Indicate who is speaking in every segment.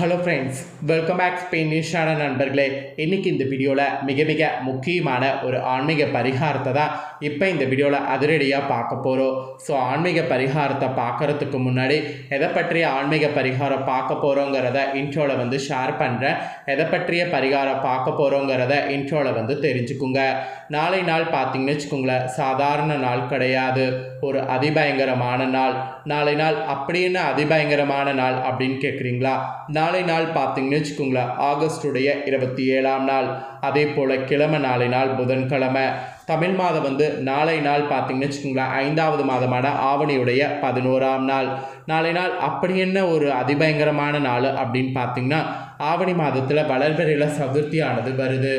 Speaker 1: Hello friends welcome back ஸ்பெயினிஷான நண்பர்களே. இன்றைக்கி இந்த வீடியோவில் மிக மிக முக்கியமான ஒரு ஆன்மீக பரிகாரத்தை தான் இப்போ இந்த வீடியோவில் அதிரடியாக பார்க்க போகிறோம் ஸோ ஆன்மீக பரிகாரத்தை பார்க்குறதுக்கு முன்னாடி எதை பற்றிய ஆன்மீக பரிகாரம் பார்க்க போகிறோங்கிறத இன்ட்ரோவில் வந்து ஷேர் பண்ணுறேன் எதை பற்றிய பரிகாரம் பார்க்க போகிறோங்கிறத இன்ட்ரோவில் வந்து தெரிஞ்சுக்குங்க. நாளை நாள் பார்த்தீங்கன்னு வச்சுக்கோங்களேன் சாதாரண நாள் கிடையாது. ஒரு அதிபயங்கரமான நாள். நாளை நாள் அப்படின்னு அதிபயங்கரமான நாள் அப்படின்னு கேட்குறீங்களா நான் நாளை நாள் பார்த்தீங்கன்னு வச்சுக்கோங்களேன். ஆகஸ்டுடைய இருபத்தி ஏழாம் நாள். அதே போல் கிழமை நாளை நாள் புதன்கிழமை. தமிழ் மாதம் வந்து நாளை நாள் பார்த்தீங்கன்னு வச்சுக்கோங்களேன். ஐந்தாவது மாதமான ஆவணியுடைய பதினோராம் நாள். நாளை நாள் அப்படி என்ன ஒரு அதிபயங்கரமான நாள் அப்படின்னு பார்த்தீங்கன்னா ஆவணி மாதத்தில் வளர்பிறையில் சதுர்த்தியானது வருது.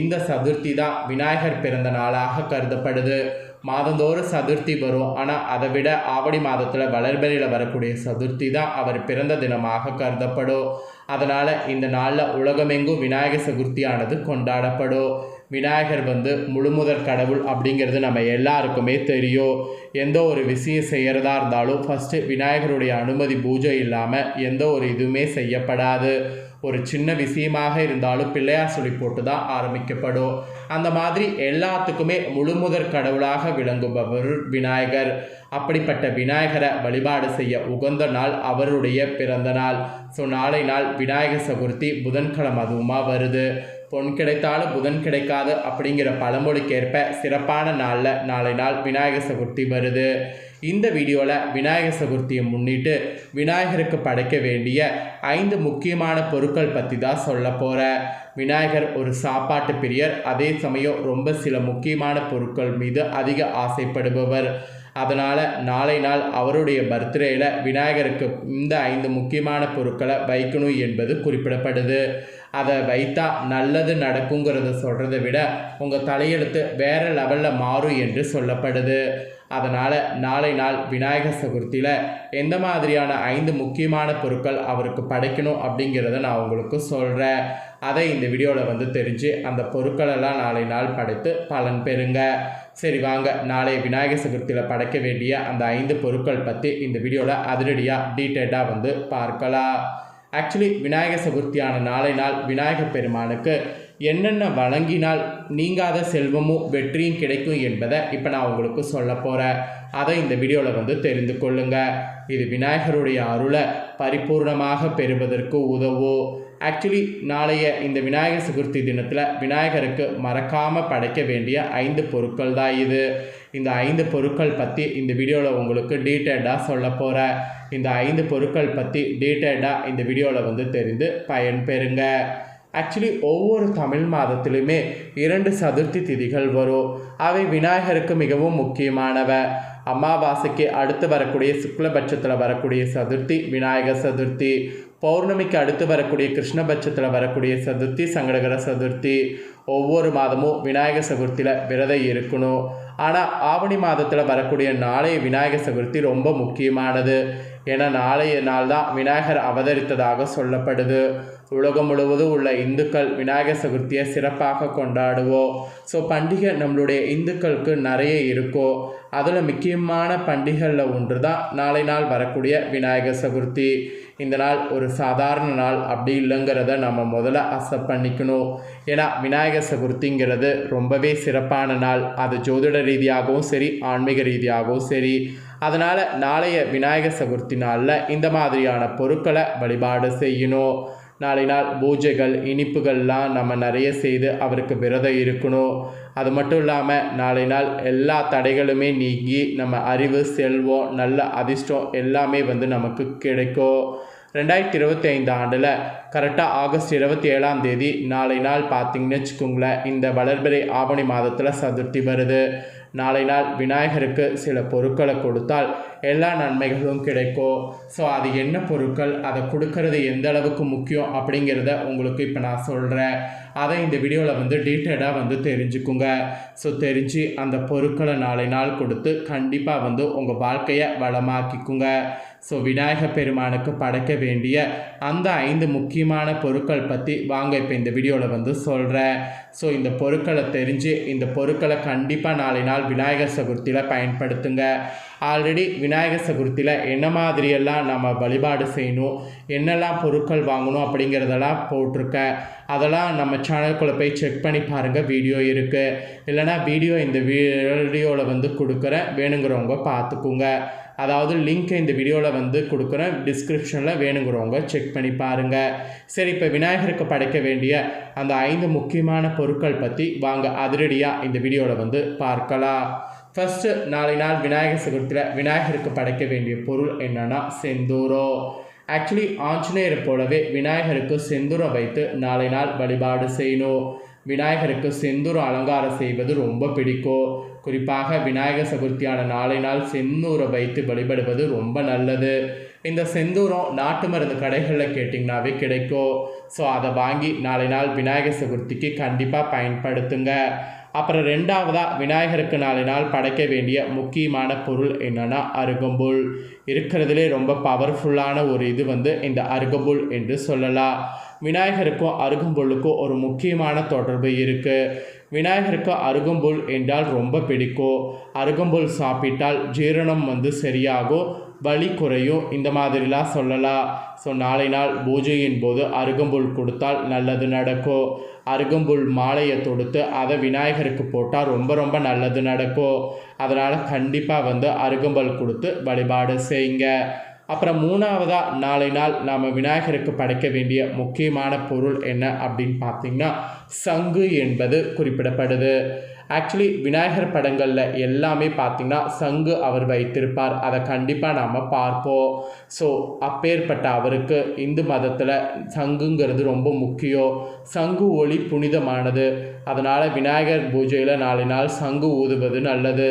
Speaker 1: இந்த சதுர்த்தி தான் விநாயகர் பிறந்த நாளாக கருதப்படுது. மாதந்தோறும் சதுர்த்தி வரும். ஆனால் அதை விட ஆவடி மாதத்தில் வளர்பிறையில் வரக்கூடிய சதுர்த்தி தான் அவர் பிறந்த தினமாக கருதப்படும். அதனால் இந்த நாளில் உலகமெங்கும் விநாயகர் சதுர்த்தியானது கொண்டாடப்படும். விநாயகர் வந்து முழுமுதற் கடவுள் அப்படிங்கிறது நம்ம எல்லாருக்குமே தெரியும். எந்த ஒரு விஷயம் செய்கிறதா இருந்தாலும் ஃபஸ்ட்டு விநாயகருடைய அனுமதி பூஜை இல்லாமல் எந்த ஒரு இதுவுமே செய்யப்படாது. ஒரு சின்ன விஷயமாக இருந்தாலும் பிள்ளையார் சொல்லி போட்டு தான் ஆரம்பிக்கப்படும். அந்த மாதிரி எல்லாத்துக்குமே முழுமுதற் கடவுளாக விளங்குபவர் விநாயகர். அப்படிப்பட்ட விநாயகரை வழிபாடு செய்ய உகந்த நாள் அவருடைய பிறந்த நாள். ஸோ நாளை நாள் விநாயகர் சதுர்த்தி புதன்கிழமை அதுவுமா வருது. பொன் கிடைத்தாலும் புதன் கிடைக்காது அப்படிங்கிற பழமொழிக்கேற்ப சிறப்பான நாளில் நாளை நாள் விநாயகர் சதுர்த்தி வருது. இந்த வீடியோவில் விநாயகர் சதுர்த்தியை முன்னிட்டு விநாயகருக்கு படைக்க வேண்டிய ஐந்து முக்கியமான பொருட்கள் பற்றி தான் சொல்ல போகிறேன் விநாயகர் ஒரு சாப்பாட்டு பிரியர் அதே சமயம் ரொம்ப சில முக்கியமான பொருட்கள் மீது அதிக ஆசைப்படுபவர். அதனால் நாளை நாள் அவருடைய பர்த்டேயில் விநாயகருக்கு இந்த ஐந்து முக்கியமான பொருட்களை வைக்கணும் என்பது குறிப்பிடப்படுது. அதை வைத்தா நல்லது நடக்குங்கிறத சொல்கிறத விட உங்கள் தலையெழுத்து வேறு லெவலில் மாறும் என்று சொல்லப்படுது. அதனால் நாளை நாள் விநாயகர் சதுர்த்தியில் எந்த மாதிரியான ஐந்து முக்கியமான பொருட்கள் அவருக்கு படைக்கணும் அப்படிங்கிறத நான் உங்களுக்கு சொல்கிறேன் அதை இந்த வீடியோவில் வந்து தெரிஞ்சு அந்த பொருட்களெல்லாம் நாளை நாள் படைத்து பலன் பெறுங்க. சரி வாங்க. நாளை விநாயகர் சதுர்த்தியில் படைக்க வேண்டிய அந்த ஐந்து பொருட்கள் பற்றி இந்த வீடியோவில் அதிரடியாக டீட்டெயிலாக வந்து பார்க்கலாம். ஆக்சுவலி விநாயகர் சதுர்த்தியான நாளை நாள் விநாயகர் பெருமானுக்கு என்னென்ன வழங்கினால் நீங்காத செல்வமும் வெற்றியும் கிடைக்கும் என்பதை இப்போ நான் உங்களுக்கு சொல்ல போகிறேன் அதை இந்த வீடியோவில் வந்து தெரிந்து கொள்ளுங்கள் இது விநாயகருடைய அருளை பரிபூர்ணமாக பெறுவதற்கு உதவும் ஆக்சுவலி நாளைய இந்த விநாயகர் சதுர்த்தி தினத்தில் விநாயகருக்கு மறக்காமல் படைக்க வேண்டிய ஐந்து பொருட்கள் தான் இது. இந்த ஐந்து பொருட்கள் பற்றி இந்த வீடியோவில் உங்களுக்கு டீட்டெயில்டாக சொல்ல போகிறேன் இந்த ஐந்து பொருட்கள் பற்றி டீட்டெயில்டாக இந்த வீடியோவில் வந்து தெரிந்து பயன்பெறுங்க. ஆக்சுவலி ஒவ்வொரு தமிழ் மாதத்திலுமே இரண்டு சதுர்த்தி திதிகள் வரும். அவை விநாயகருக்கு மிகவும் முக்கியமானவை. அமாவாசைக்கு அடுத்து வரக்கூடிய சுக்லபட்சத்தில் வரக்கூடிய சதுர்த்தி விநாயகர் சதுர்த்தி பௌர்ணமிக்கு அடுத்து வரக்கூடிய கிருஷ்ணபட்சத்தில் வரக்கூடிய சதுர்த்தி சங்கடகர சதுர்த்தி. ஒவ்வொரு மாதமும் விநாயகர் சதுர்த்தியில் விரதம் இருக்கணும். ஆனால் ஆவணி மாதத்தில் வரக்கூடிய நாளைய விநாயகர் சதுர்த்தி ரொம்ப முக்கியமானது. ஏன்னா நாளைய நாள் தான் விநாயகர் அவதரித்ததாக சொல்லப்படுது. உலகம் முழுவதும் உள்ள இந்துக்கள் விநாயகர் சதுர்த்தியை சிறப்பாக கொண்டாடுவோம். ஸோ பண்டிகை நம்மளுடைய இந்துக்களுக்கு நிறைய இருக்கும் அதில் முக்கியமான பண்டிகைகளில் ஒன்று தான் நாளை நாள் வரக்கூடிய விநாயகர் சதுர்த்தி. இந்த நாள் ஒரு சாதாரண நாள் அப்படி இல்லைங்கிறத நம்ம முதல்ல அக்செப்ட் பண்ணிக்கணும். ஏன்னா விநாயகர் சதுர்த்திங்கிறது ரொம்பவே சிறப்பான நாள். அது ஜோதிட ரீதியாகவும் சரி ஆன்மீக ரீதியாகவும் சரி. அதனால் நாளைய விநாயகர் சதுர்த்தி நாளில் இந்த மாதிரியான பொருட்களை வழிபாடு செய்யணும். நாளை நாள் பூஜைகள் இனிப்புகள்லாம் நம்ம நிறைய செய்து அவருக்கு விரதம் இருக்கணும். அது மட்டும் இல்லாமல் நாளை நாள் எல்லா தடைகளுமே நீங்கி நம்ம அறிவு செல்வம் நல்ல அதிர்ஷ்டம் எல்லாமே வந்து நமக்கு கிடைக்கும். ரெண்டாயிரத்தி இருபத்தி ஐந்து ஆண்டில் கரெக்டாக ஆகஸ்ட் இருபத்தி ஏழாம் தேதி நாளை நாள் பார்த்திங்கன்னு வச்சுக்கோங்களேன் இந்த வளர்பிறை ஆவணி மாதத்தில் சதுர்த்தி வருது. நாளை நாள் விநாயகருக்கு சில பொருட்களை கொடுத்தால் எல்லா நன்மைகளும் கிடைக்கும் ஸோ அது என்ன பொருட்கள்? அதை கொடுக்கறது எந்த அளவுக்கு முக்கியம் அப்படிங்கிறத உங்களுக்கு இப்போ நான் சொல்கிறேன் அதை இந்த வீடியோவில் வந்து டீட்டெயிலாக வந்து தெரிஞ்சுக்குங்க. ஸோ தெரிஞ்சு அந்த பொருட்களை நாளை நாள் கொடுத்து கண்டிப்பாக வந்து உங்கள் வாழ்க்கையை வளமாக்கிக்குங்க. ஸோ விநாயகர் பெருமானுக்கு படைக்க வேண்டிய அந்த ஐந்து முக்கியமான பொருட்கள் பற்றி வாங்க இப்போ இந்த வீடியோவில் வந்து சொல்கிறேன் ஸோ இந்த பொருட்களை தெரிஞ்சு இந்த பொருட்களை கண்டிப்பாக நாளை நாள் விநாயகர் சதுர்த்தியில் பயன்படுத்துங்க. ஆல்ரெடி விநாயகர் சதுர்த்தியில் என்ன மாதிரியெல்லாம் நம்ம வழிபாடு செய்யணும் என்னெல்லாம் பொருட்கள் வாங்கணும் அப்படிங்கிறதெல்லாம் போட்டிருக்கேன் அதெல்லாம் நம்ம சேனலுக்குள்ளே போய் செக் பண்ணி பாருங்கள் வீடியோ இருக்குது இல்லைனா வீடியோ இந்த வீடியோவில் வந்து கொடுக்குறேன். வேணுங்கிறவங்க பார்த்துக்குங்க. அதாவது லிங்க் இந்த வீடியோவில் வந்து கொடுக்குறேன். டிஸ்கிரிப்ஷனில் வேணுங்கிறவங்க செக் பண்ணி பாருங்கள் சரி இப்போ விநாயகருக்கு படைக்க வேண்டிய அந்த ஐந்து முக்கியமான பொருட்கள் பற்றி வாங்க அதிரடியாக இந்த வீடியோவில் வந்து பார்க்கலாம். ஃபஸ்ட்டு நாளை நாள் விநாயகர் சதுர்த்தியில் விநாயகருக்கு படைக்க வேண்டிய பொருள் என்னென்னா செந்தூரம் ஆக்சுவலி ஆஞ்சநேயர் போலவே விநாயகருக்கு செந்தூரம் வைத்து நாளை நாள் வழிபாடு செய்யணும். விநாயகருக்கு செந்தூரம் அலங்காரம் செய்வது ரொம்ப பிடிக்கும். குறிப்பாக விநாயகர் சதுர்த்தியான நாளை நாள் செந்தூரை வைத்து வழிபடுவது ரொம்ப நல்லது. இந்த செந்தூரம் நாட்டு மருந்து கடைகளில் கேட்டிங்கனாவே கிடைக்கும். ஸோ அதை வாங்கி நாளை நாள் விநாயகர் சதுர்த்திக்கு கண்டிப்பாக பயன்படுத்துங்க. அப்புறம் ரெண்டாவதாக விநாயகருக்கு நாளை நாள் படைக்க வேண்டிய முக்கியமான பொருள் என்னென்னா அருகம்புல். இருக்கிறதுலே ரொம்ப பவர்ஃபுல்லான ஒரு இது வந்து இந்த அருகம்புல் என்று சொல்லலாம். விநாயகருக்கும் அருகம்புல்லுக்கும் ஒரு முக்கியமான தொடர்பு இருக்குது விநாயகருக்கு அருகம்புல் என்றால் ரொம்ப பிடிக்கும். அருகம்புல் சாப்பிட்டால் ஜீரணம் வந்து சரியாகும். வலி குறையும் இந்த மாதிரிலாம் சொல்லலாம் ஸோ நாளை நாள் பூஜையின் போது அருகம்புல் கொடுத்தால் நல்லது நடக்கும் அருகம்புல் மாலையை தொடுத்து அதை விநாயகருக்கு போட்டால் ரொம்ப ரொம்ப நல்லது நடக்கும் அதனால் கண்டிப்பாக வந்து அருகம்புல் கொடுத்து வழிபாடு செய்யுங்க அப்புறம் மூணாவதாக நாளை நாள் நாம் விநாயகருக்கு படைக்க வேண்டிய முக்கியமான பொருள் என்ன அப்படின்னு பார்த்தீங்கன்னா சங்கு என்பது குறிப்பிடப்படுது. ஆக்சுவலி விநாயகர் படங்களில் எல்லாமே பார்த்திங்கன்னா சங்கு அவர் வைத்திருப்பார். அதை கண்டிப்பாக நாம் பார்ப்போம். ஸோ அப்பேற்பட்ட அவருக்கு இந்து மதத்தில் சங்குங்கிறது ரொம்ப முக்கியம். சங்கு ஒளி புனிதமானது. அதனால் விநாயகர் பூஜையில் நாலு நாள் சங்கு ஊதுவது நல்லது.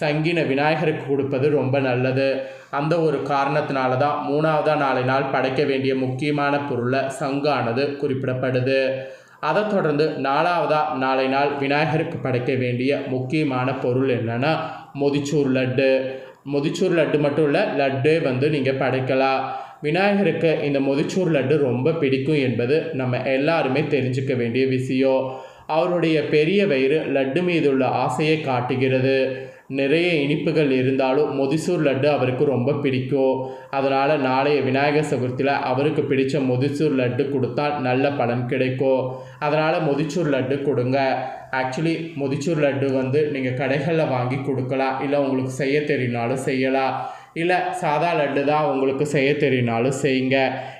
Speaker 1: சங்கினை விநாயகருக்கு கொடுப்பது ரொம்ப நல்லது. அந்த ஒரு காரணத்தினால தான் மூணாவதாக நாளை நாள் படைக்க வேண்டிய முக்கியமான பொருளை சங்கானது குறிப்பிடப்படுது. அதைத் தொடர்ந்து நாலாவதாக நாளை நாள் விநாயகருக்கு படைக்க வேண்டிய முக்கியமான பொருள் என்னென்னா மொதிச்சூர் லட்டு. மொதிச்சூர் லட்டு மட்டும் இல்லை லட்டே வந்து நீங்கள் படைக்கலாம். விநாயகருக்கு இந்த மொதிச்சூர் லட்டு ரொம்ப பிடிக்கும் என்பது நம்ம எல்லாருமே தெரிஞ்சுக்க வேண்டிய விஷயம். அவருடைய பெரிய வயிறு லட்டு மீது உள்ள ஆசையை காட்டுகிறது. நிறைய இனிப்புகள் இருந்தாலும் மொதிசூர் லட்டு அவருக்கு ரொம்ப பிடிக்கும். அதனால் நாளைய விநாயகர் சதுர்த்தியில் அவருக்கு பிடித்த மொதிசூர் லட்டு கொடுத்தால் நல்ல பலன் கிடைக்கும். அதனால் மொதிச்சூர் லட்டு கொடுங்க. ஆக்சுவலி மொதிச்சூர் லட்டு வந்து நீங்கள் கடைகளில் வாங்கி கொடுக்கலாம். இல்லை உங்களுக்கு செய்ய தெரியினாலும் செய்யலாம். இல்லை சாதா லட்டு தான் உங்களுக்கு செய்ய தெரியினாலும் செய்யுங்க.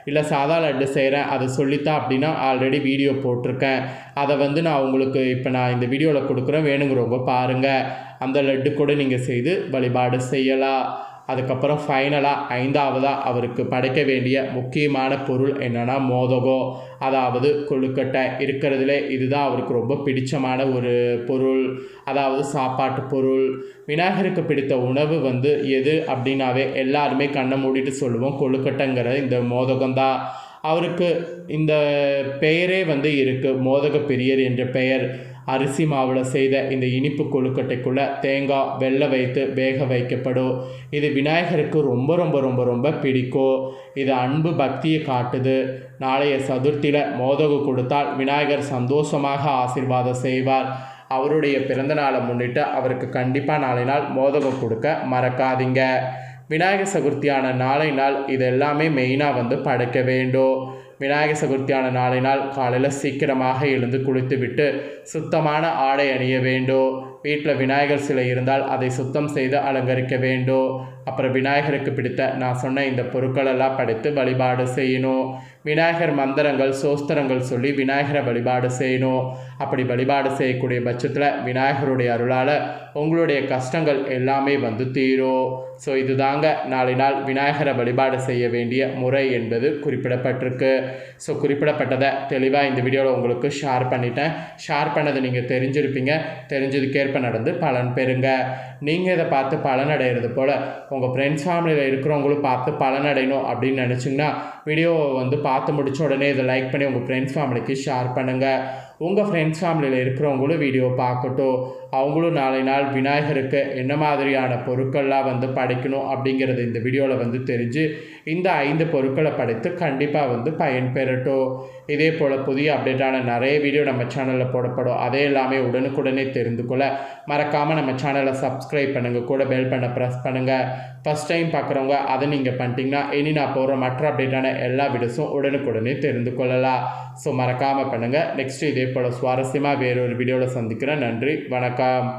Speaker 1: இல்லை சாதா லட்டு செய்கிறேன் அதை சொல்லித்தான் அப்படின்னா ஆல்ரெடி வீடியோ போட்டிருக்கேன். அதை வந்து நான் உங்களுக்கு இப்போ நான் இந்த வீடியோவில் கொடுக்குறேன். வேணுங்கிறவங்க பாருங்கள் அந்த லட்டு கூட நீங்கள் செய்து வழிபாடு செய்யலாம். அதுக்கப்புறம் ஃபைனலாக ஐந்தாவதாக அவருக்கு படைக்க வேண்டிய முக்கியமான பொருள் என்னென்னா மோதகம் அதாவது கொழுக்கட்டை. இருக்கிறதுலே இதுதான் அவருக்கு ரொம்ப பிடிச்சமான ஒரு பொருள். அதாவது சாப்பாட்டு பொருள். விநாயகருக்கு பிடித்த உணவு வந்து எது அப்படின்னாவே எல்லாருமே கண்ணை மூடிட்டு சொல்லுவோம். கொழுக்கட்டைங்கிற இந்த மோதகம்தான் அவருக்கு இந்த பெயரே வந்து இருக்குது மோதக பிரியர் என்ற பெயர். அரிசி மாவில் செய்த இந்த இனிப்பு கொழுக்கட்டைக்குள்ளே தேங்காய் வெள்ளை வைத்து வேக வைக்கப்படும். இது விநாயகருக்கு ரொம்ப ரொம்ப ரொம்ப ரொம்ப பிடிக்கும். இது அன்பு பக்தியை காட்டுது. நாளைய சதுர்த்தியில் மோதகு கொடுத்தால் விநாயகர் சந்தோஷமாக ஆசிர்வாதம் செய்வார். அவருடைய பிறந்த நாளை முன்னிட்டு அவருக்கு கண்டிப்பாக நாளை நாள் மோதகம் கொடுக்க மறக்காதீங்க. விநாயகர் சதுர்த்தியான நாளை நாள் இது எல்லாமே மெயினாக வந்து படைக்க வேண்டும். விநாயகர் சதுர்த்தியான நாளை நாள் காலையில் சீக்கிரமாக எழுந்து குளித்துவிட்டு சுத்தமான ஆடை அணிய வேண்டும் வீட்டில் விநாயகர் சிலை இருந்தால் அதை சுத்தம் செய்து அலங்கரிக்க வேண்டும் அப்புறம் விநாயகருக்கு பிடித்த நான் சொன்ன இந்த பொருட்களெல்லாம் படைத்து வழிபாடு செய்யணும் விநாயகர் மந்திரங்கள் சோஸ்திரங்கள் சொல்லி விநாயகரை வழிபாடு செய்யணும் அப்படி வழிபாடு செய்யக்கூடிய பட்சத்தில் விநாயகருடைய அருளால் உங்களுடைய கஷ்டங்கள் எல்லாமே வந்து தீரும் ஸோ இதுதாங்க நாளை நாள் விநாயகரை வழிபாடு செய்ய வேண்டிய முறை என்பது குறிப்பிடப்பட்டிருக்கு. ஸோ குறிப்பிடப்பட்டதை தெளிவாக இந்த வீடியோவில் உங்களுக்கு ஷேர் பண்ணிட்டேன். ஷேர் பண்ணதை நீங்கள் தெரிஞ்சிருப்பீங்க. தெரிஞ்சதுக்கேற்ப நடந்து பலன் பெறுங்க. நீங்கள் இதை பார்த்து பலன் அடைகிறது போல் உங்கள் ஃப்ரெண்ட்ஸ் ஃபேமிலியில் இருக்கிறவங்களும் பார்த்து பலன் அடையணும் அப்படின்னு நினச்சிங்கன்னா வீடியோவை வந்து பார்த்து முடிச்ச உடனே இதை லைக் பண்ணி உங்கள் ஃப்ரெண்ட்ஸ் ஃபேமிலிக்கு ஷேர் பண்ணுங்கள் உங்கள் ஃப்ரெண்ட்ஸ் ஃபேமிலியில் இருக்கிறவங்களும் வீடியோ பார்க்கட்டும். அவங்களும் நாளை நாள் விநாயகருக்கு என்ன மாதிரியான பொருட்கள்லாம் வந்து படைக்கணும் அப்படிங்கிறது இந்த வீடியோவில் வந்து தெரிஞ்சு இந்த ஐந்து பொருட்களை படைத்து கண்டிப்பாக வந்து பயன்பெறட்டும். இதே போல் புதிய அப்டேட்டான நிறைய வீடியோ நம்ம சேனலில் போடப்படும். அதே எல்லாமே உடனுக்குடனே தெரிந்து கொள்ள மறக்காமல் நம்ம சேனலை சப்ஸ்கிரைப் பண்ணுங்கள் கூட பெல் பண்ண ப்ரெஸ் பண்ணுங்கள் ஃபஸ்ட் டைம் பார்க்குறவங்க அதை நீங்கள் பண்ணிட்டீங்கன்னா இனி நான் போடுற மற்ற அப்டேட்டான எல்லா வீடியோஸும் உடனுக்குடனே தெரிந்து கொள்ளலாம். ஸோ மறக்காமல் பண்ணுங்கள் நெக்ஸ்ட் இதே போல் சுவாரஸ்யமாக வேறொரு வீடியோவில் சந்திக்கிறேன். நன்றி. வணக்கம்.